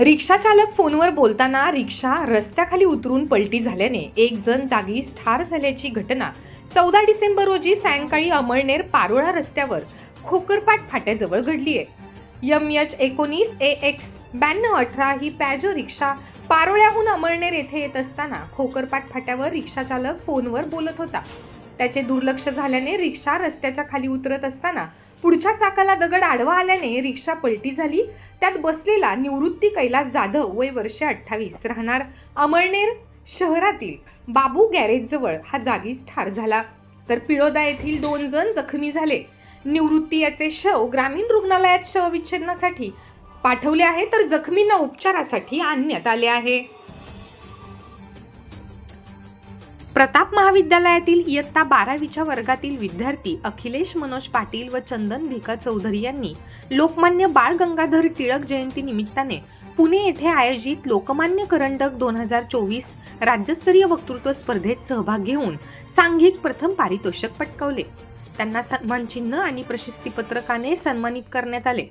रिक्षाचालक फोनवर बोलताना रिक्षा रस्त्याखाली उतरून पलटी झाल्याने एक जण जागीच ठार झाल्याची घटना चौदा डिसेंबर रोजी सायंकाळी अमळनेर पारोळा रस्त्यावर खोकरपाट फाट्याजवळ घडली आहे. यम एच एकोणीस ए एक्स ब्याण्णव अठरा ही पॅजो रिक्षा पारोळ्याहून अमळनेर येथे येत असताना खोकरपाट फाट्यावर रिक्षाचालक फोनवर बोलत होता. त्याचे दुर्लक्ष झाल्याने रिक्षा रस्त्याच्या खाली उतरत असताना पुढच्या चाकाला दगड आडवा आल्याने रिक्षा पलटी झाली. त्यात बसलेला निवृत्ती कैलास जाधव वय वर्षे अठ्ठावीस राहणार. अमळनेर शहरातील बाबू गॅरेजजवळ हा जागीच ठार झाला. तर पिळोदा येथील दोन जण जखमी झाले. निवृत्ती याचे शव ग्रामीण रुग्णालयात शवविच्छेदनासाठी पाठवले आहे. तर जखमींना उपचारासाठी आणण्यात आले आहे. प्रताप महाविद्यालयातील इयत्ता बारावीच्या वर्गातील विद्यार्थी अखिलेश मनोज पाटील व चंदन भिका चौधरी यांनी लोकमान्य बाळ गंगाधर टिळक जयंती निमित्ताने पुणे येथे आयोजित लोकमान्य करंडक दोन हजार चोवीस राज्यस्तरीय वक्तृत्व स्पर्धेत सहभाग घेऊन सांघिक प्रथम पारितोषिक पटकावले. त्यांना सन्मानचिन्ह आणि प्रशस्तीपत्रकाने सन्मानित करण्यात आले.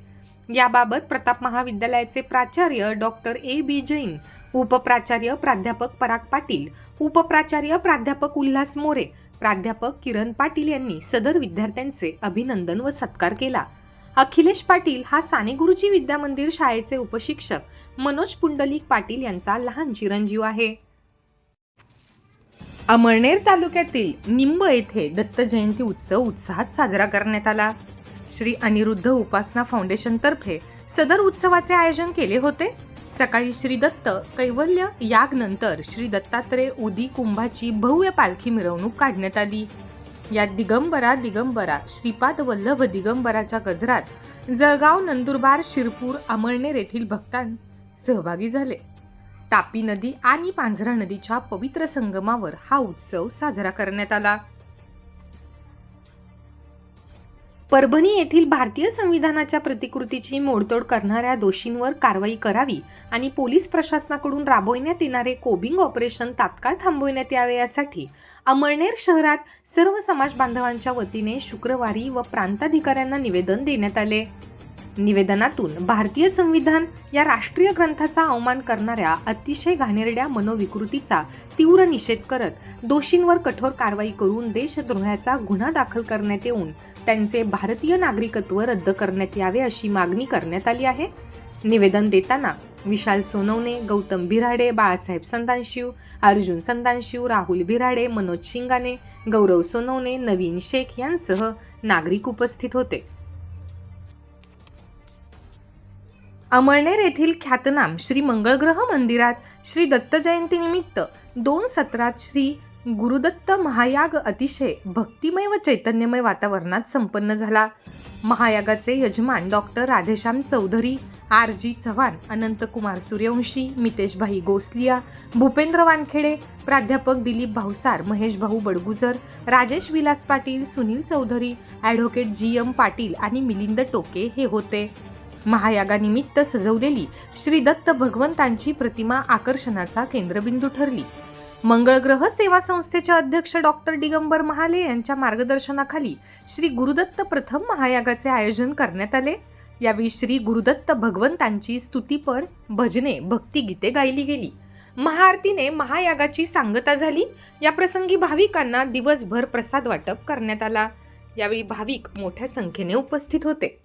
याबाबत प्रताप महाविद्यालयाचे प्राचार्य डॉक्टर ए बी जैन उपप्राचार्य प्राध्यापक पराग पाटील उपप्राचार्य प्राध्यापक उल्हास मोरे प्राध्यापक किरण पाटील यांनी सदर विद्यार्थ्यांचे अभिनंदन व सत्कार केला. अखिलेश पाटील हा साने गुरुजी विद्या मंदिर शाळेचे उपशिक्षक मनोज पुंडलिक पाटील यांचा लहान चिरंजीव आहे. अमळनेर तालुक्यातील निंब येथे दत्त जयंती उत्सव उत्साहात साजरा करण्यात आला. श्री अनिरुद्ध उपासना फाउंडेशनतर्फे सदर उत्सवाचे आयोजन केले होते. सकाळी श्रीदत्त कैवल्य यागनंतर श्री दत्तात्रय उदी कुंभाची भव्य पालखी मिरवणूक काढण्यात आली. यात दिगंबरा दिगंबरा श्रीपाद वल्लभ दिगंबराच्या गजरात जळगाव नंदुरबार शिरपूर अमळनेर येथील भक्तां सहभागी झाले. तापी नदी आणि पांझरा नदीच्या पवित्र संगमावर हा उत्सव साजरा करण्यात आला. परभणी येथील भारतीय संविधानाच्या प्रतिकृतीची मोडतोड करणाऱ्या दोषींवर कारवाई करावी आणि पोलीस प्रशासनाकडून राबविण्यात येणारे कोबिंग ऑपरेशन तात्काळ थांबविण्यात यावे यासाठी अमळनेर शहरात सर्व समाज बांधवांच्या वतीने शुक्रवारी व प्रांताधिकाऱ्यांना निवेदन देण्यात आले. निवेदनातून भारतीय संविधान या राष्ट्रीय ग्रंथाचा अवमान करणाऱ्या अतिशय घाणेरड्या मनोविकृतीचा तीव्र निषेध करत दोषींवर कठोर कारवाई करून देशद्रोहाचा गुन्हा दाखल करण्यात येऊन त्यांचे भारतीय नागरिकत्व रद्द करण्यात यावे अशी मागणी करण्यात आली आहे. निवेदन देताना विशाल सोनवणे गौतम बिराडे बाळासाहेब संदानशिव अर्जुन संदानशिव राहुल बिराडे मनोज शिंगाने गौरव सोनवणे नवीन शेख यांसह नागरिक उपस्थित होते. अमळनेर येथील ख्यातनाम श्री मंगळग्रह मंदिरात श्री दत्त जयंतीनिमित्त दोन सत्रात श्री गुरुदत्त महायाग अतिशय भक्तिमय व चैतन्यमय वातावरणात संपन्न झाला. महायागाचे यजमान doctor Radheshyam Chaudhari R G Chavan Anantkumar Suryavanshi Miteshbhai Gosalia Bhupendra Wankhede प्राध्यापक Dilip Bhausar Mahesh Bhau Badgujar Rajesh Vilas Patil Sunil Chaudhari advocate G M Patil आणि मिलिंद टोके हे होते. महायागानिमित्त सजवलेली श्री दत्त भगवंतांची प्रतिमा आकर्षणाचा केंद्रबिंदू ठरली. मंगळग्रह सेवा संस्थेचे अध्यक्ष डॉक्टर दिगंबर महाले यांच्या मार्गदर्शनाखाली श्री गुरुदत्त प्रथम महायागाचे आयोजन करण्यात आले. यावेळी श्री गुरुदत्त भगवंतांची स्तुतीपर भजने भक्तिगीते गायली गेली. महाआरतीने महायागाची सांगता झाली. या प्रसंगी भाविकांना दिवसभर प्रसाद वाटप करण्यात आला. यावेळी भाविक मोठ्या संख्येने उपस्थित होते.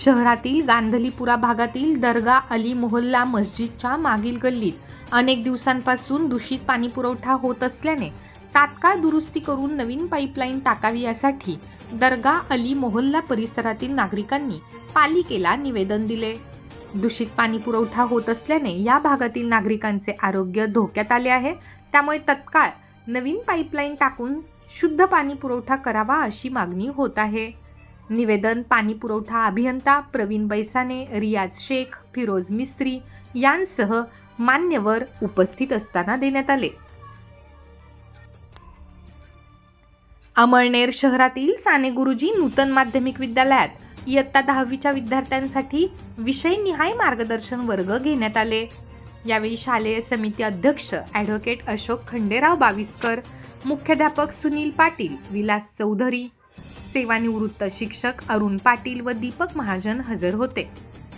शहरातील गांधलीपुरा भागातील दर्गा अली मोहल्ला मस्जिदच्या मागील गल्लीत अनेक दिवसांपासून दूषित पाणी पुरवठा होत असल्याने तात्काळ दुरुस्ती करून नवीन पाईपलाईन टाकावी यासाठी दर्गा अली मोहल्ला परिसरातील नागरिकांनी पालिकेला निवेदन दिले. दूषित पाणी पुरवठा होत असल्याने या भागातील नागरिकांचे आरोग्य धोक्यात आले आहे. त्यामुळे तत्काळ नवीन पाईपलाईन टाकून शुद्ध पाणी पुरवठा करावा अशी मागणी होत आहे. निवेदन पाणी पुरवठा अभियंता प्रवीण बैसाने रियाज शेख फिरोज मिस्त्री यांसह मान्यवर उपस्थित असताना देण्यात आले. अमळनेर शहरातील साने गुरुजी नूतन माध्यमिक विद्यालयात इयत्ता दहावीच्या विद्यार्थ्यांसाठी विषयनिहाय मार्गदर्शन वर्ग घेण्यात आले. यावेळी शालेय समिती अध्यक्ष ॲडव्होकेट अशोक खंडेराव बाविस्कर मुख्याध्यापक सुनील पाटील विलास चौधरी सेवानिवृत्त शिक्षक अरुण पाटील व दीपक महाजन हजर होते.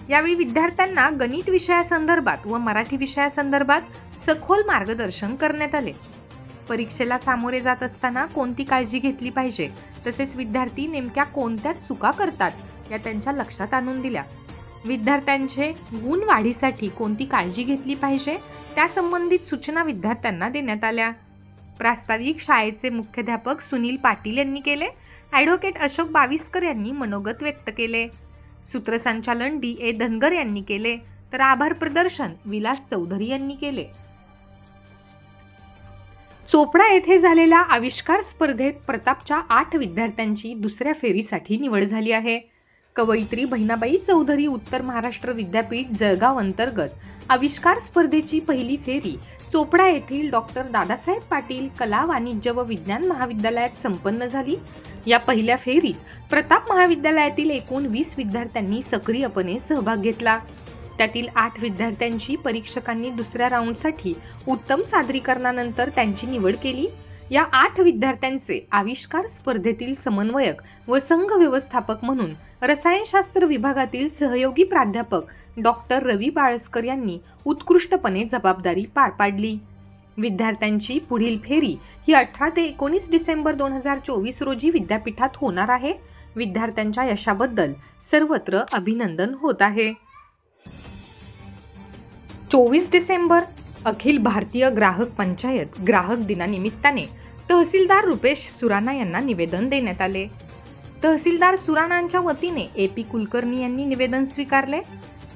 यावेळी विद्यार्थ्यांना गणित विषयासंदर्भात व मराठी विषयासंदर्भात सखोल मार्गदर्शन करण्यात आले. परीक्षेला सामोरे जात असताना कोणती काळजी घेतली पाहिजे? तसेच विद्यार्थी नेमक्या कोणत्या चुका करतात? या त्यांच्या लक्षात आणून दिल्या. विद्यार्थ्यांचे गुण वाढीसाठी कोणती काळजी घेतली पाहिजे? त्या संबंधित सूचना विद्यार्थ्यांना देण्यात आल्या. प्रास्ताविक शाळेचे मुख्याध्यापक सुनील पाटील यांनी केले. ॲडव्होकेट अशोक बाविस्कर यांनी मनोगत व्यक्त केले. सूत्रसंचालन डी ए धनगर यांनी केले. तर आभार प्रदर्शन विलास चौधरी यांनी केले. चोपडा येथे झालेल्या आविष्कार स्पर्धेत प्रतापच्या आठ विद्यार्थ्यांची दुसऱ्या फेरीसाठी निवड झाली आहे. कवयित्री बहिणाबाई चौधरी उत्तर महाराष्ट्र विद्यापीठ जळगाव अंतर्गत. आविष्कार स्पर्धेची पहिली फेरी चोपडा येथील डॉक्टर दादासाहेब पाटील कला वाणिज्य व विज्ञान महाविद्यालयात संपन्न झाली. या पहिल्या फेरीत प्रताप महाविद्यालयातील एकूण वीस विद्यार्थ्यांनी सक्रियपणे सहभाग घेतला. त्यातील आठ विद्यार्थ्यांची परीक्षकांनी दुसऱ्या राऊंडसाठी उत्तम सादरीकरणानंतर त्यांची निवड केली. या आठ विद्यार्थ्यांचे आविष्कार स्पर्धेतील समन्वयक व संघ व्यवस्थापक म्हणून रसायनशास्त्र विभागातील सहयोगी प्राध्यापक डॉक्टर रवी बाळस्कर यांनी उत्कृष्टपणे जबाबदारी पार पाडली. विद्यार्थ्यांची पुढील फेरी ही अठरा ते एकोणीस डिसेंबर दोन हजार चोवीस रोजी विद्यापीठात होणार आहे. विद्यार्थ्यांच्या यशाबद्दल सर्वत्र अभिनंदन होत आहे. चोवीस डिसेंबर अखिल भारतीय ग्राहक पंचायत ग्राहक दिनानिमित्ताने तहसीलदार रुपेश सुराणा यांना निवेदन देण्यात आले. तहसीलदार सुराणांच्या वतीने ए पी कुलकर्णी यांनी निवेदन स्वीकारले.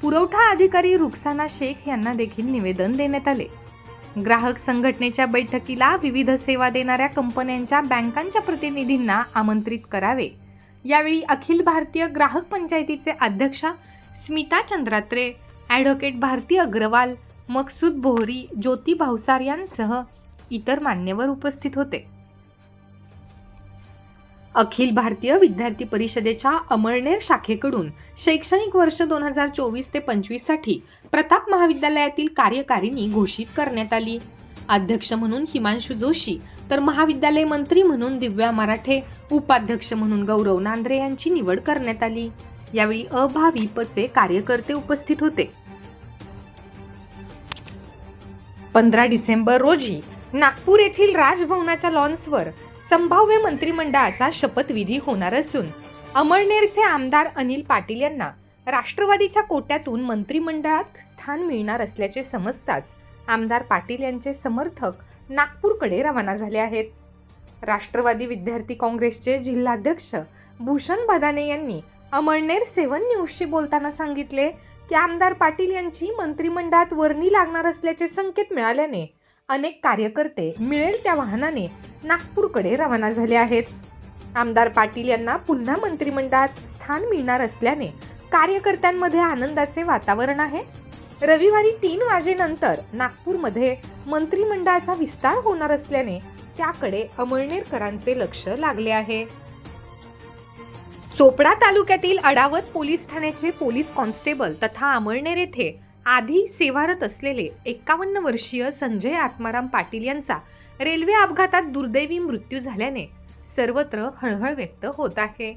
पुरवठा अधिकारी रुखसाना शेख यांना देखील निवेदन देण्यात आले. ग्राहक संघटनेच्या बैठकीला विविध सेवा देणाऱ्या कंपन्यांच्या बँकांच्या प्रतिनिधींना आमंत्रित करावे. यावेळी अखिल भारतीय ग्राहक पंचायतीचे अध्यक्षा स्मिता चंद्रात्रे ॲडव्होकेट भारती अग्रवाल मकसूद बोहरी ज्योती भावसार यांसह इतर मान्यवर उपस्थित होते. अखिल भारतीय विद्यार्थी परिषदेच्या अमळनेर शाखेकडून शैक्षणिक वर्ष दोन हजार चोवीस ते पंचवीससाठी प्रताप महाविद्यालयातील कार्यकारिणी घोषित करण्यात आली. अध्यक्ष म्हणून हिमांशू जोशी तर महाविद्यालय मंत्री म्हणून दिव्या मराठे उपाध्यक्ष म्हणून गौरव नांद्रे यांची निवड करण्यात आली. यावेळी अभाविपचे कार्यकर्ते उपस्थित होते. पंधरा डिसेंबर रोजी नागपूर येथील राजभवनाच्या लॉन्सवर संभाव्य मंत्रिमंडळाचा शपथविधी होणार असून अमळनेरचे आमदार अनिल पाटील यांना राष्ट्रवादीच्या कोट्यातून मंत्रिमंडळात स्थान मिळणार असल्याचे समजताच आमदार पाटील यांचे समर्थक नागपूरकडे रवाना झाले आहेत. राष्ट्रवादी विद्यार्थी काँग्रेसचे जिल्हाध्यक्ष भूषण बदाने यांनी अमळनेर सेवन न्यूजशी बोलताना सांगितले की आमदार पाटील यांची मंत्रिमंडळात वर्णी लागणार असल्याचे संकेत मिळाल्याने अनेक कार्यकर्ते मिळेल त्या वाहनाने नागपूरकडे रवाना झाले आहेत. आमदार पाटील यांना पुन्हा मंत्रिमंडळात स्थान मिळणार असल्याने कार्यकर्त्यांमध्ये आनंदाचे वातावरण आहे. रविवारी तीन वाजेनंतर नागपूरमध्ये मंत्रिमंडळाचा विस्तार होणार असल्याने त्याकडे अमळनेरकरांचे लक्ष लागले आहे. चोपडा तालुक्यातील अडावत पोलीस ठाण्याचे पोलीस कॉन्स्टेबल तथा अमळनेर येथे आधी सेवारत असलेले एक्कावन्न वर्षीय संजय आत्माराम पाटील यांचा रेल्वे अपघातात दुर्दैवी मृत्यू झाल्याने सर्वत्र हळहळ व्यक्त होत आहे.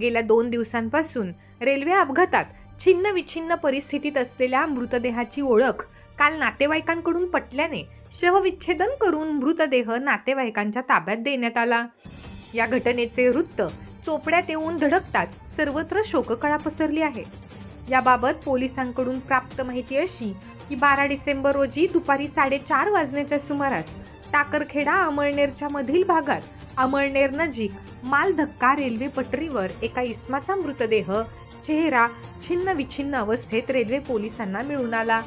गेल्या दोन दिवसांपासून रेल्वे अपघातात छिन्न विछिन्न परिस्थितीत असलेल्या मृतदेहाची ओळख काल नातेवाईकांकडून पटल्याने शवविच्छेदन करून मृतदेह नातेवाईकांच्या ताब्यात देण्यात आला. या घटनेचे वृत्त चोपड्यात येऊन धडकताच सर्वत्र शोककळा पसरली आहे. याबाबत पोलिसांकडून प्राप्त माहिती अशी की बारा डिसेंबर रोजी दुपारी साडेचार वाजण्याच्या सुमारास टाकरखेडा अमळनेरच्या मधील भागात अमळनेर नजीक माल धक्का रेल्वे पटरीवर एका इस्माचा मृतदेह चेहरा छिन्न विछिन्न अवस्थेत रेल्वे पोलिसांना मिळून आला.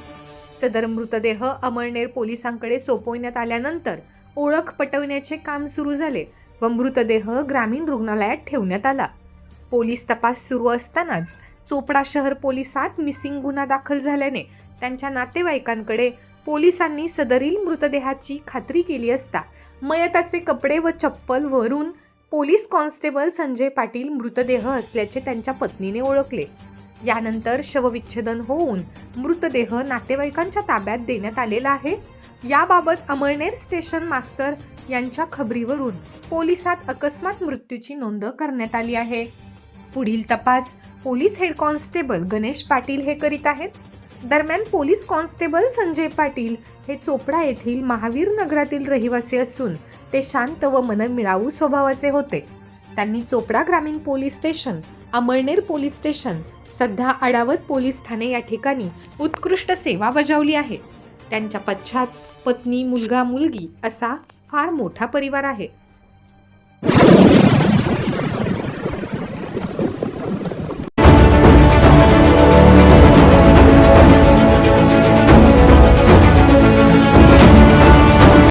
सदर मृतदेह अमळनेर पोलिसांकडे सोपवण्यात आल्यानंतर ओळख पटवण्याचे काम सुरू झाले. व मृतदेह ग्रामीण रुग्णालयात ठेवण्यात आला. पोलीस तपास सुरू असतानाच चोपडा शहर पोलिसात मिसिंग गुन्हा दाखल झाल्याने त्यांच्या नातेवाईकांकडे पोलिसांनी सदरील मृतदेहाची खात्री केली असता मयताचे कपडे व चप्पल वरून पोलीस कॉन्स्टेबल संजय पाटील मृतदेह असल्याचे त्यांच्या पत्नीने ओळखले. यानंतर शवविच्छेदन होऊन मृतदेह नातेवाईकांच्या ताब्यात देण्यात आलेला आहे. याबाबत अमळनेर स्टेशन मास्तर यांच्या खबरीवरून पोलिसात अकस्मात मृत्यूची नोंद करण्यात आली आहे. पुढील तपास police head constable Ganesh Patil हे करीत आहेत. दरम्यान पोलीस कॉन्स्टेबल संजय पाटील हे चोपडा येथील महावीर नगरातील रहिवासी असून ते शांत व मनमिळावू स्वभावाचे होते. त्यांनी चोपडा ग्रामीण police station Amalner police station सध्या अडावत पोलीस ठाणे या ठिकाणी उत्कृष्ट सेवा बजावली आहे. त्यांच्या पश्चात पत्नी मुलगा मुलगी असा फार मोठा परिवार आहे.